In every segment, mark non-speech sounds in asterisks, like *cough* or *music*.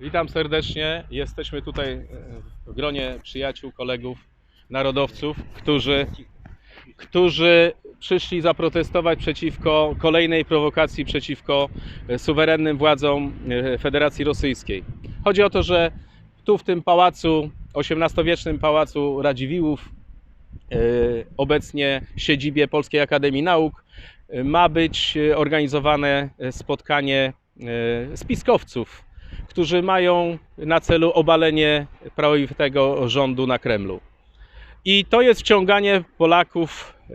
Witam serdecznie. Jesteśmy tutaj e, w gronie przyjaciół, kolegów, narodowców, którzy, którzy przyszli zaprotestować przeciwko kolejnej prowokacji przeciwko e, suwerennym władzom e, Federacji Rosyjskiej. Chodzi o to, że tu w tym pałacu, XVIII-wiecznym pałacu Radziwiłłów, obecnie siedzibie Polskiej Akademii Nauk, ma być organizowane spotkanie spiskowców którzy mają na celu obalenie prawowitego rządu na Kremlu. I to jest wciąganie Polaków, e,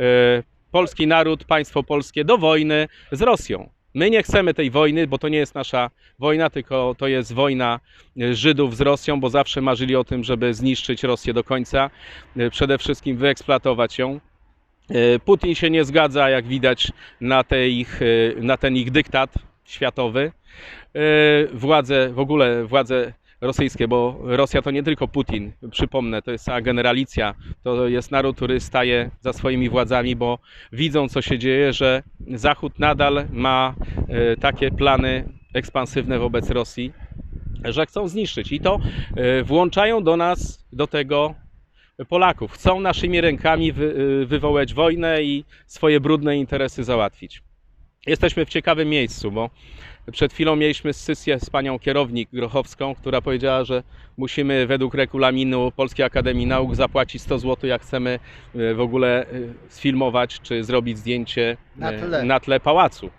polski naród, państwo polskie do wojny z Rosją. My nie chcemy tej wojny, bo to nie jest nasza wojna, tylko to jest wojna e, Żydów z Rosją, bo zawsze marzyli o tym, żeby zniszczyć Rosję do końca, e, przede wszystkim wyeksploatować ją. Putin się nie zgadza, jak widać, na, ich, na ten ich dyktat światowy. E, Władze, w ogóle władze rosyjskie, bo Rosja to nie tylko Putin, przypomnę, to jest cała generalicja, to jest naród, który staje za swoimi władzami, bo widzą, co się dzieje, że Zachód nadal ma e, takie plany ekspansywne wobec Rosji, że chcą zniszczyć. I to e, włączają do nas, do tego Polaków. Chcą naszymi rękami wy, wywołać wojnę i swoje brudne interesy załatwić. Jesteśmy w ciekawym miejscu, bo przed chwilą mieliśmy sesję z panią kierownik Grochowską, która powiedziała, że musimy według regulaminu Polskiej Akademii Nauk zapłacić 100 zł, jak chcemy y, w ogóle y, sfilmować czy zrobić zdjęcie Na y, tle. na tle pałacu.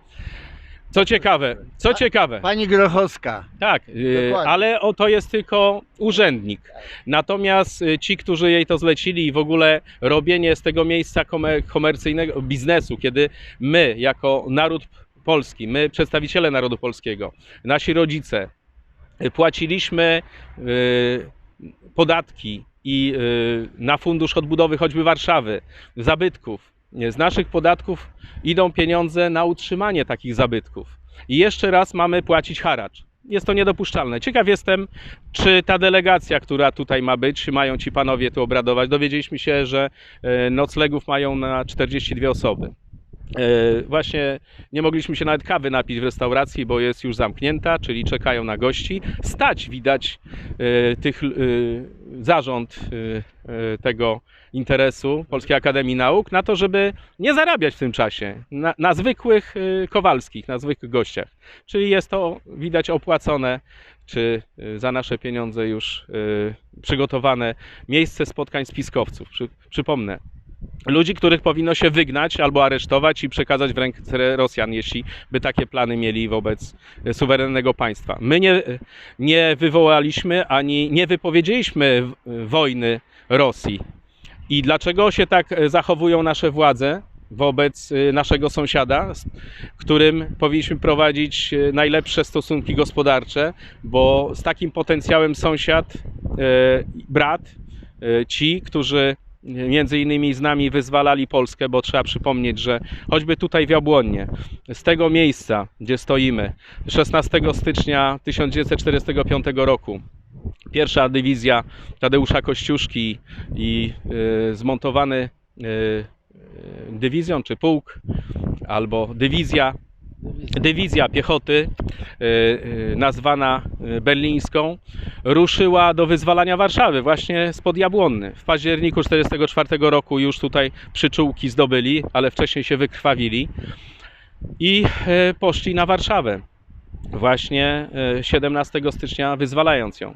Co ciekawe, co ciekawe, Pani Grochowska. tak, y, Dokładnie. ale o, to jest tylko urzędnik. Natomiast y, ci, którzy jej to zlecili i w ogóle robienie z tego miejsca komer- komercyjnego biznesu, kiedy my, jako naród polski, my, przedstawiciele narodu polskiego, nasi rodzice, y, płaciliśmy y, podatki i y, na fundusz odbudowy choćby Warszawy, zabytków. Z naszych podatków idą pieniądze na utrzymanie takich zabytków. I jeszcze raz mamy płacić haracz. Jest to niedopuszczalne. Ciekaw jestem, czy ta delegacja, która tutaj ma być, mają ci panowie tu obradować. Dowiedzieliśmy się, że e, noclegów mają na 42 osoby. E, Właśnie nie mogliśmy się nawet kawy napić w restauracji, bo jest już zamknięta, czyli czekają na gości. Stać widać e, tych e, zarząd tego interesu Polskiej Akademii Nauk na to, żeby nie zarabiać w tym czasie na, na zwykłych Kowalskich, na zwykłych gościach. Czyli jest to widać opłacone, czy za nasze pieniądze już przygotowane miejsce spotkań spiskowców. Przy, przypomnę, ludzi, których powinno się wygnać albo aresztować i przekazać w ręce Rosjan, jeśli by takie plany mieli wobec suwerennego państwa. My nie, nie wywołaliśmy ani nie wypowiedzieliśmy wojny Rosji. I dlaczego się tak zachowują nasze władze wobec e, naszego sąsiada, z którym powinniśmy prowadzić e, najlepsze stosunki gospodarcze, bo z takim potencjałem sąsiad, e, brat, ci, którzy między innymi z nami wyzwalali Polskę, bo trzeba przypomnieć, że choćby tutaj w Jabłonnie, z tego miejsca, gdzie stoimy, 16 stycznia 1945 roku, pierwsza dywizja Tadeusza Kościuszki i y, zmontowany y, y, dywizjon czy pułk albo dywizja, dywizja piechoty y, y, nazwana y, berlińską ruszyła do wyzwalania Warszawy właśnie spod Jabłonny. W październiku 1944 roku już tutaj przyczółki zdobyli, ale wcześniej się wykrwawili i poszli na Warszawę właśnie y, 17 stycznia wyzwalając ją.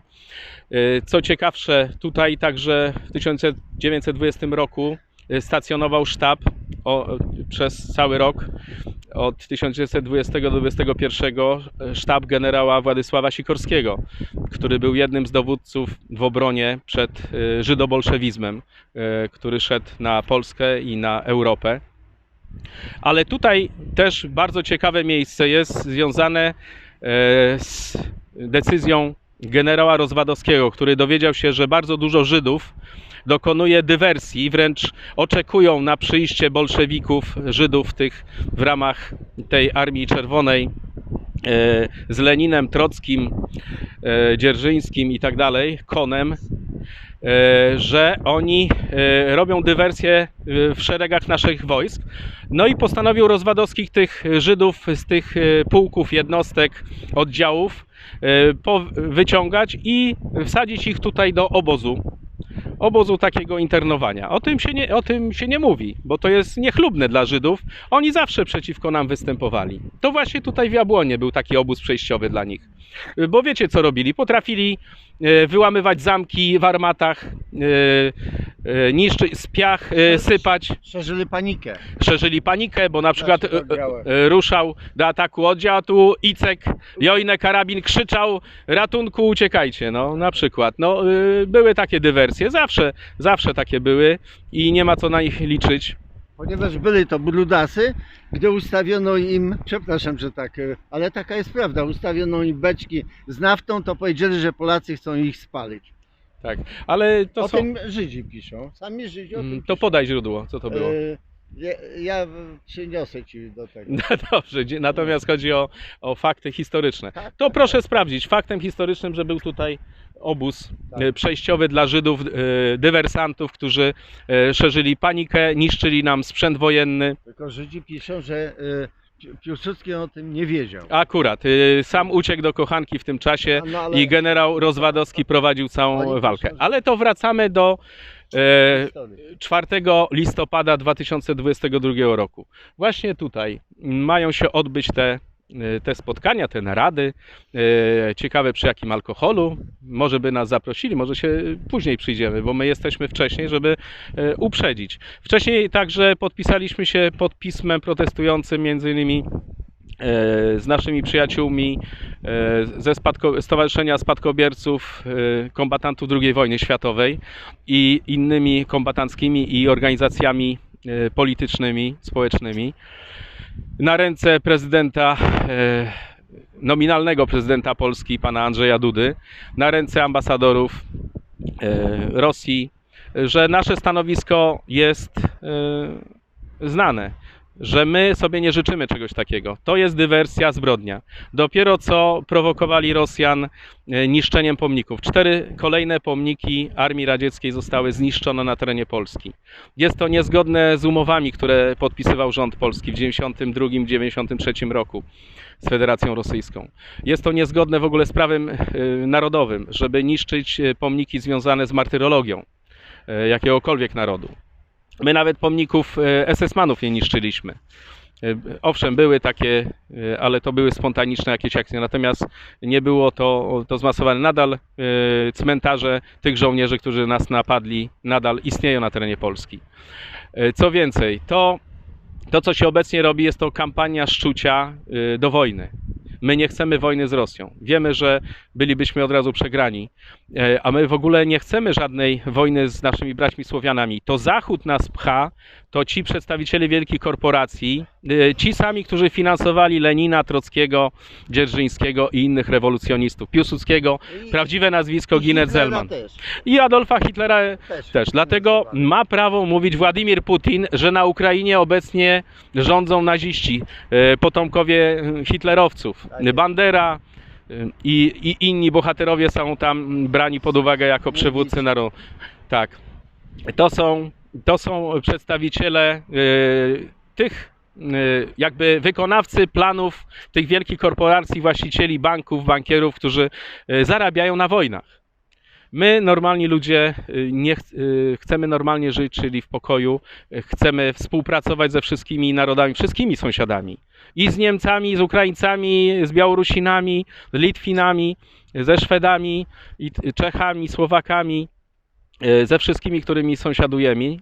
Co ciekawsze, tutaj także w 1920 roku stacjonował sztab o, przez cały rok od 1920 do 1921 sztab generała Władysława Sikorskiego, który był jednym z dowódców w obronie przed y, żydobolszewizmem, y, który szedł na Polskę i na Europę. Ale tutaj też bardzo ciekawe miejsce jest związane e, z decyzją generała Rozwadowskiego, który dowiedział się, że bardzo dużo Żydów dokonuje dywersji, wręcz oczekują na przyjście bolszewików, Żydów tych w ramach tej Armii Czerwonej e, z Leninem, Trockim, e, Dzierżyńskim i tak dalej, Konem. e, że oni robią dywersję w szeregach naszych wojsk. No i postanowił Rozwadowskich tych Żydów z tych pułków, jednostek, oddziałów wyciągać i wsadzić ich tutaj do obozu obozu takiego internowania. O tym, się nie, o tym się nie mówi, bo to jest niechlubne dla Żydów. Oni zawsze przeciwko nam występowali. To właśnie tutaj w Jabłonie był taki obóz przejściowy dla nich. Bo wiecie co robili? Potrafili e, wyłamywać zamki w armatach, e, e, niszczyć, z piach sypać, Szerzyli panikę. szerzyli panikę, bo na przykład ruszał do ataku oddział, tu Icek, Jojne Karabin krzyczał ratunku, uciekajcie, no na przykład. No, były takie dywersje, zawsze, zawsze takie były i nie ma co na nich liczyć. Ponieważ byli to brudasy, gdy ustawiono im, przepraszam, że tak, e, ale taka jest prawda, ustawiono im beczki z naftą, to powiedzieli, że Polacy chcą ich spalić. Tak, ale to o są... tym Żydzi piszą. Sami Żydzi o tym Mm, To piszą. podaj źródło, co to było. E, Ja, ja przyniosę ci do tego. *laughs* No dobrze, natomiast chodzi o, o fakty historyczne. Tak, To tak, proszę sprawdzić. Faktem historycznym, że był tutaj obóz Tak. e, przejściowy dla Żydów, e, dywersantów, którzy e, szerzyli panikę, niszczyli nam sprzęt wojenny. Tylko Żydzi piszą, że Pi- Piłsudski o tym nie wiedział. Akurat, sam uciekł do kochanki w tym czasie No, ale i generał Rozwadowski prowadził całą walkę. Ale to wracamy do e, historii. 4 listopada 2022 roku. Właśnie tutaj mają się odbyć te, te spotkania, te narady. E, Ciekawe przy jakim alkoholu. Może by nas zaprosili, może się później przyjdziemy, bo my jesteśmy wcześniej, żeby e, uprzedzić. Wcześniej także podpisaliśmy się pod pismem protestującym między innymi z naszymi przyjaciółmi ze spadko, Stowarzyszenia Spadkobierców Kombatantów II wojny światowej i innymi kombatanckimi i organizacjami politycznymi, społecznymi na ręce prezydenta, e, nominalnego prezydenta Polski, pana Andrzeja Dudy, na ręce ambasadorów e, Rosji, że nasze stanowisko jest e, znane, że my sobie nie życzymy czegoś takiego. To jest dywersja, zbrodnia. Dopiero co prowokowali Rosjan e, niszczeniem pomników. Cztery kolejne pomniki Armii Radzieckiej zostały zniszczone na terenie Polski. Jest to niezgodne z umowami, które podpisywał rząd polski w 1992-1993 roku z Federacją Rosyjską. Jest to niezgodne w ogóle z prawem e, narodowym, żeby niszczyć e, pomniki związane z martyrologią jakiegokolwiek narodu. My nawet pomników e, SS-manów nie niszczyliśmy. E, Owszem, były takie, e, ale to były spontaniczne jakieś akcje, natomiast nie było to, to zmasowane. Nadal cmentarze tych żołnierzy, którzy nas napadli, nadal istnieją na terenie Polski. Co więcej, to, to co się obecnie robi, jest to kampania szczucia do wojny. My nie chcemy wojny z Rosją. Wiemy, że bylibyśmy od razu przegrani, e, a my w ogóle nie chcemy żadnej wojny z naszymi braćmi Słowianami. To Zachód nas pcha, to ci przedstawiciele wielkich korporacji, e, ci sami, którzy finansowali Lenina, Trockiego, Dzierżyńskiego i innych rewolucjonistów. Piłsudskiego, I- prawdziwe nazwisko Hitlera Zellman. Też, I Adolfa Hitlera też. też. Dlatego ma prawo mówić Władimir Putin, że na Ukrainie obecnie rządzą naziści, e, potomkowie hitlerowców. Tak. Bandera e, i, i inni bohaterowie są tam brani pod uwagę jako przywódcy narodu. Tak. To są, to są przedstawiciele e, tych e, jakby wykonawcy planów tych wielkich korporacji, właścicieli banków, bankierów, którzy e, zarabiają na wojnach. My, normalni ludzie, y, nie ch- y, chcemy normalnie żyć, czyli w pokoju. y, Chcemy współpracować ze wszystkimi narodami, wszystkimi sąsiadami. I z Niemcami, z Ukraińcami, z Białorusinami, z Litwinami, ze Szwedami, i Czechami, Słowakami, y, ze wszystkimi, którymi sąsiadujemy. Y,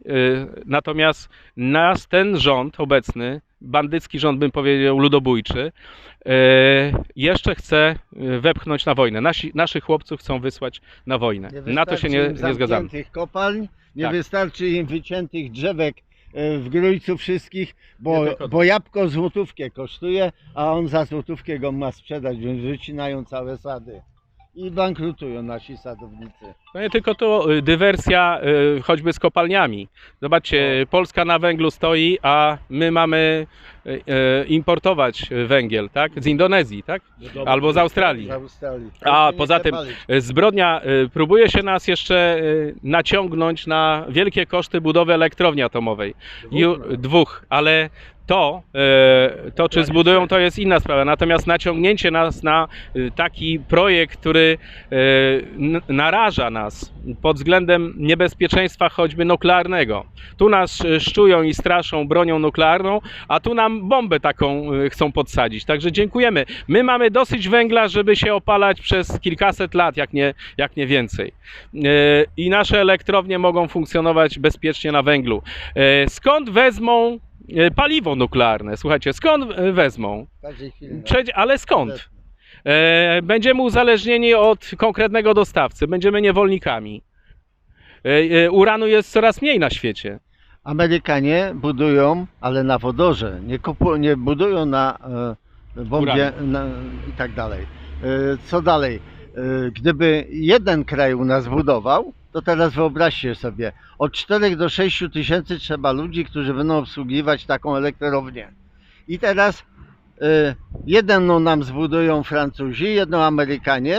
Natomiast nas ten rząd obecny, bandycki rząd, bym powiedział, ludobójczy, y, jeszcze chce wepchnąć na wojnę. Nasi, naszych chłopców chcą wysłać na wojnę. Na to się nie, wystarczy im nie zgadzamy. kopalń, nie Tak. wystarczy im wyciętych drzewek e, w Grójcu wszystkich, bo, bo jabłko złotówkę kosztuje, a on za złotówkę go ma sprzedać, więc wycinają całe sady. I bankrutują nasi sadownicy. No nie tylko to, y, dywersja y, choćby z kopalniami. Zobaczcie, Polska na węglu stoi, a my mamy importować węgiel, tak? Z Indonezji, tak? Albo z Australii. A, poza tym- palić. Zbrodnia próbuje się nas jeszcze naciągnąć na wielkie koszty budowy elektrowni atomowej. Dwóch, ale to, to czy zbudują, to jest inna sprawa. Natomiast naciągnięcie nas na taki projekt, który naraża nas pod względem niebezpieczeństwa choćby nuklearnego. Tu nas y, szczują i straszą bronią nuklearną, a tu nam bombę taką y, chcą podsadzić. Także dziękujemy. My mamy dosyć węgla, żeby się opalać przez kilkaset lat, jak nie, jak nie więcej. E, I nasze elektrownie mogą funkcjonować bezpiecznie na węglu. E, Skąd wezmą e, paliwo nuklearne? Słuchajcie, skąd e, wezmą? No. Przecież, ale skąd? E, Będziemy uzależnieni od konkretnego dostawcy, będziemy niewolnikami. E, e, Uranu jest coraz mniej na świecie. Amerykanie budują, ale na wodorze, nie, kupu, nie budują na e, bombie na, i tak dalej. E, co dalej? E, gdyby jeden kraj u nas budował, to teraz wyobraźcie sobie, od 4 do 6 tysięcy trzeba ludzi, którzy będą obsługiwać taką elektrownię. I teraz jedną nam zbudują Francuzi, jedną Amerykanie,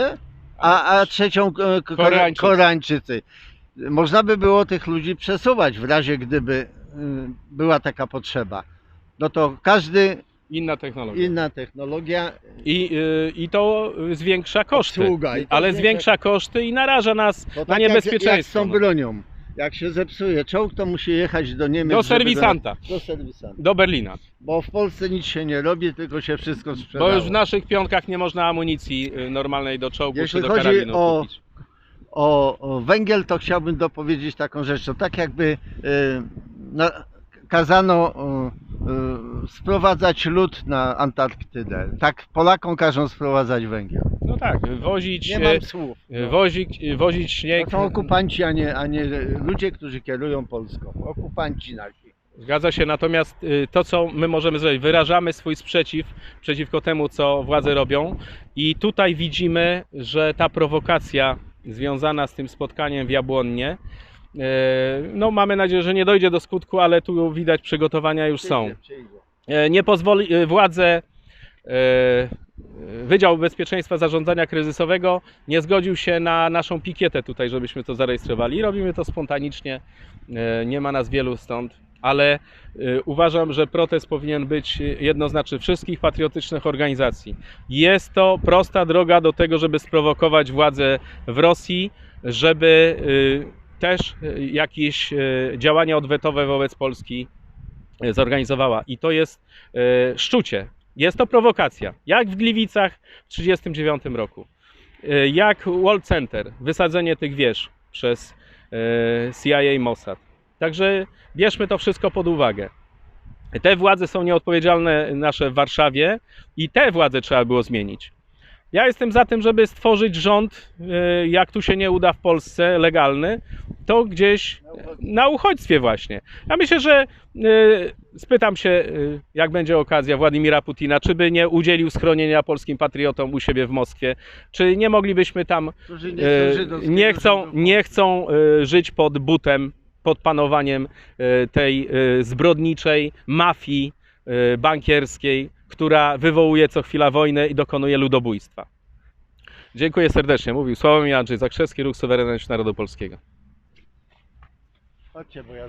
a, a trzecią e, Ko- Koreańczycy. Koreańczycy. Można by było tych ludzi przesuwać w razie gdyby y, była taka potrzeba. No to każdy Inna technologia. inna technologia I, y, I to zwiększa koszty. Obsługa to ale zwiększa- koszty i naraża nas to na tak jak, jak z niebezpieczeństwo. tą no. bronią. Jak się zepsuje czołg, to musi jechać do Niemiec. Do żeby serwisanta, Do, do serwisanta. do Berlina. Bo w Polsce nic się nie robi, tylko się wszystko sprzedało. Bo już w naszych pionkach nie można amunicji y, normalnej do czołgu Jeśli czy do chodzi o- kupić. o, o węgiel, to chciałbym dopowiedzieć taką rzecz. To tak jakby y, na, kazano y, sprowadzać lód na Antarktydę. Tak Polakom każą sprowadzać węgiel. No tak, wozić, Nie y, mam słów. y, wozić, y, wozić śnieg. To są okupanci, a nie, a nie ludzie, którzy kierują Polską. Okupanci nasi. Zgadza się, natomiast y, to, co my możemy zrobić, wyrażamy swój sprzeciw przeciwko temu, co władze robią. I tutaj widzimy, że ta prowokacja związana z tym spotkaniem w Jabłonnie, y, no mamy nadzieję, że nie dojdzie do skutku, ale tu widać przygotowania już są. E, nie pozwoli e, władze e, Wydział Bezpieczeństwa Zarządzania Kryzysowego nie zgodził się na naszą pikietę tutaj, żebyśmy to zarejestrowali. Robimy to spontanicznie, e, nie ma nas wielu stąd, ale e, uważam, że protest powinien być jednoznaczny wszystkich patriotycznych organizacji. Jest to prosta droga do tego, żeby sprowokować władze w Rosji, żeby e, też e, jakieś e, działania odwetowe wobec Polski e, zorganizowała. I to jest szczucie. Jest to prowokacja. Jak w Gliwicach w 1939 roku. Jak World Center, wysadzenie tych wież przez CIA Mossad. Także bierzmy to wszystko pod uwagę. Te władze są nieodpowiedzialne nasze w Warszawie i te władze trzeba było zmienić. Ja jestem za tym, żeby stworzyć rząd, jak tu się nie uda w Polsce, legalny, to gdzieś na uchodźstwie właśnie. Ja myślę, że e, spytam się, e, jak będzie okazja Władimira Putina, czy by nie udzielił schronienia polskim patriotom u siebie w Moskwie, czy nie moglibyśmy tam, żydowskiego nie chcą, nie chcą żyć pod butem, pod panowaniem tej zbrodniczej mafii bankierskiej, która wywołuje co chwila wojnę i dokonuje ludobójstwa. Dziękuję serdecznie. Mówił Sławomir Andrzej Zakrzewski, Ruch Suwerenność Narodu Polskiego. Chodźcie, bo ja